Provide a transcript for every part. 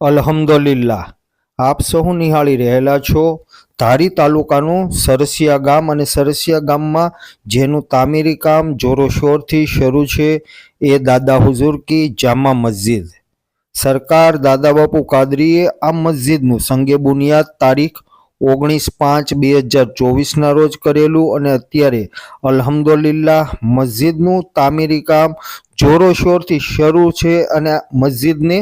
અલ્હમ્દુલિલ્લાહ. આપ સહુ નિહાળી રહેલા છો. ધારી તાલુકાનું સરસિયા ગામ અને સરસિયા ગામમાં જેનું તામીરી કામ જોરોશોરથી શરૂ છે એ દાદા હુઝુર કી જામા મસ્જિદ. સરકાર દાદા બાપુ કાદરીએ આ મસ્જિદનું સંગે બુનિયાદ તારીખ ઓગણીસ પાંચ બે હજાર ચોવીસના રોજ કરેલું અને અત્યારે અલ્હમ્દુલિલ્લાહ મસ્જિદનું તામીરી કામ જોરોશોરથી શરૂ છે અને મસ્જિદને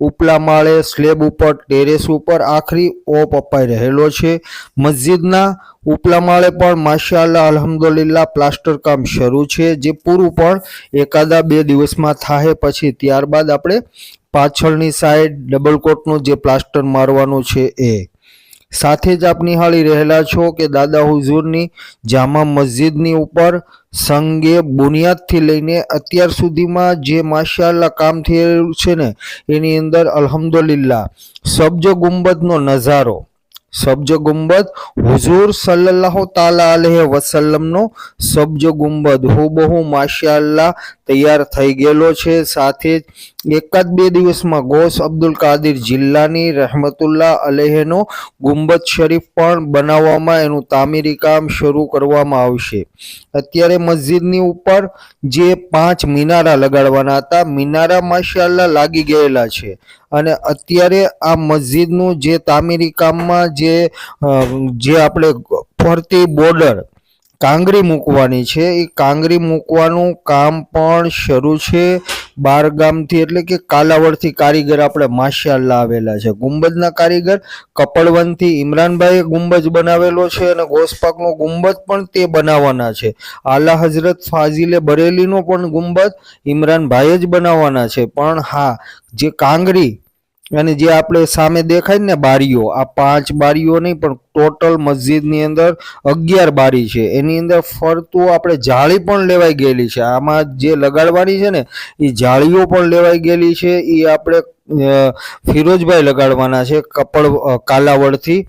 ઉપલા માળે સ્લેબ ઉપર, ટેરેસ ઉપર આખરી ઓપ અપાઈ રહેલો છે. મસ્જિદના ઉપલા માળે પણ માશાલ્લાહ અલહમદુલિલ્લા પ્લાસ્ટર કામ શરૂ છે, જે પૂરું પણ એકાદા બે દિવસમાં થાય પછી ત્યારબાદ આપણે પાછળની સાઈડ ડબલ કોટનું જે પ્લાસ્ટર મારવાનું છે એ. સાથે જ આપ નિહાળી રહેલા છો કે દાદા હુઝુરની જામા મસ્જિદની ઉપર સંગે બુનિયાદથી લઈને અત્યાર સુધીમાં જે માશાઅલ્લાહ કામ થયેલું છે ને, એની અંદર અલહમદુલિલ્લા સબ્જ ગુંબદનો નજારો. સબ્જ ગુંબદ હુઝુર સલ્લલ્લાહુ તાલા અલહ વસલ્લમનો સબ્જ ગુંબદ. હુબહુ માશાઅલ્લાહ તૈયાર થઈ ગયેલો છે. સાથે જ એકાદ બે દિવસમાં ગોસ અબ્દુલ કાદિર જિલ્લાની રહેમતુલ્લા અલૈહેનો ગુંબદ શરીફ પણ બનાવવામાં એનું તામીરી કામ શરૂ કરવામાં આવશે. અત્યારે મસ્જિદની ઉપર જે પાંચ મિનારા લગાડવાના હતા, મિનારા માશાઅલ્લાહ લાગી ગયેલા છે. અને અત્યારે આ મસ્જિદનું જે તામીરી કામમાં જે જે આપણે ફરતી બોર્ડર કાંગરી મૂકવાની છે. એ કાંગરી મૂકવાનું કામ પણ શરૂ છે બાર ગામથી એટલે કે કાલાવડથી કારીગર આપણે માશિયાલ્લા આવેલા છે. ગુંબજના કારીગર કપડવનથી ઇમરાનભાઈએ ગુંબજ બનાવેલો છે અને ગોસપાકનો ગુંબજ પણ તે બનાવવાના છે. આલા હઝરત ફાઝિલે બરેલીનો પણ ગુંબજ ઇમરાનભાઈએ જ બનાવવાના છે. પણ હા, જે કાંગરી અને જે આપણે સામે દેખાય ને બારીઓ, આ પાંચ બારીઓ નહીં, પણ ટોટલ મસ્જિદની અંદર અગિયાર બારી છે. એની અંદર ફરતું આપણે જાળી પણ લેવાઈ ગયેલી છે. આમાં જે લગાડવાની છે ને, એ જાળીઓ પણ લેવાઈ ગયેલી છે. એ આપણે ફિરોજભાઈ લગાડવાના છે કપડ કાલાવડથી.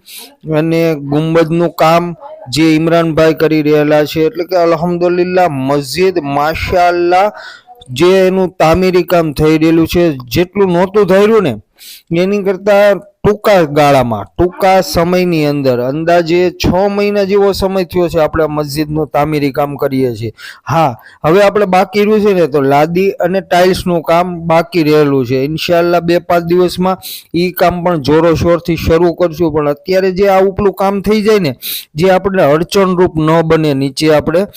અને ગુંબજનું કામ જે ઇમરાનભાઈ કરી રહેલા છે. એટલે કે અલહમદુલિલ્લા મસ્જિદ, માશાઅલ્લાહ જે એનું તામીરી કામ થઈ રહેલું છે જેટલું નહોતું ધાર્યું ને એની કરતા ટૂંકા ગાળામાં, ટૂંકા સમયની અંદર, અંદાજે છ મહિના જેવો સમય થયો છે આપણે મસ્જિદનું તામીરી કામ કરીએ છીએ. હા, હવે આપણે બાકી રહ્યું છે ને તો લાદી અને ટાઇલ્સનું કામ બાકી રહેલું છે. ઇન્શાલ્લાહ બે પાંચ દિવસમાં એ કામ પણ જોરો શોરથી શરૂ કરશું. પણ અત્યારે જે આ ઉપલું કામ થઈ જાય ને, જે આપણે અડચણરૂપ ન બને, નીચે આપણે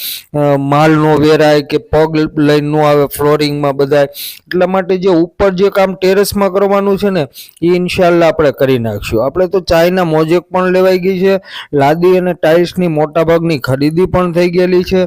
માલ નો વેરાય કે પગ લઈને ન આવે ફ્લોરિંગમાં બધાય. એટલા માટે જે ઉપર જે કામ ટેરેસમાં કરવાનું છે ને એ ઇન્શાલ્લાહ આપણે કરી નાખશું આપણે તો ચાયના મોજેક પણ લેવાઈ ગઈ છે. લાદી અને ટાઇલ્સની મોટાભાગની ખરીદી પણ થઈ ગયેલી છે.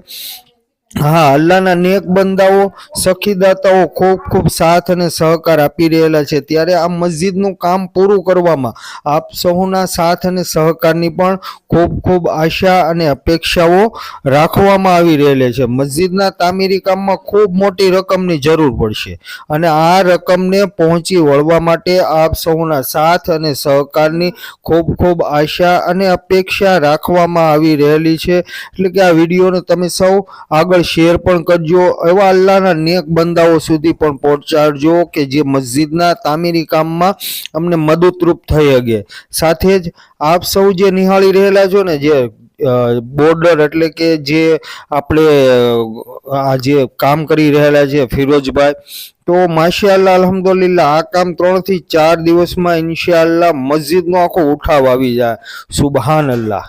હા, અલ્લાહના નેક બંદાઓ સખીદાતાઓ ખૂબ ખૂબ સાથ અને સહકાર આપી રહેલા છે. ત્યારે આ મસ્જિદનું કામ પૂરું કરવામાં આપ સૌના સાથ અને સહકારની પણ ખૂબ ખૂબ આશા અને અપેક્ષાઓ રાખવામાં આવી રહેલી છે. મસ્જિદના તામીરી કામમાં ખૂબ મોટી રકમની જરૂર પડશે અને આ રકમને પહોંચી વળવા માટે આપ સૌના સાથ અને સહકારની ખૂબ ખૂબ આશા અને અપેક્ષા રાખવામાં આવી રહેલી છે. એટલે કે આ વિડીયોને તમે સૌ આગળ શેર પણ કરજો. એવા અલ્લાહના નેક બંદાઓ સુધી પણ પહોંચાડજો કે જે મસ્જિદના તામીરી કામમાં અમને મદદરૂપ થઈ શકે. સાથે જ આપ સૌ જે નિહાળી રહેલા છો ને, જે બોર્ડર એટલે કે જે આપણે આ જે કામ કરી રહેલા છે ફિરોજભાઈ, તો માશિયાલ્લા અલહમદુલિલ્લા આ કામ ત્રણથી ચાર દિવસમાં ઇન્શાઅલ્લાહ મસ્જિદનો આખો ઉઠાવ આવી જાય. સુબહાન અલ્લાહ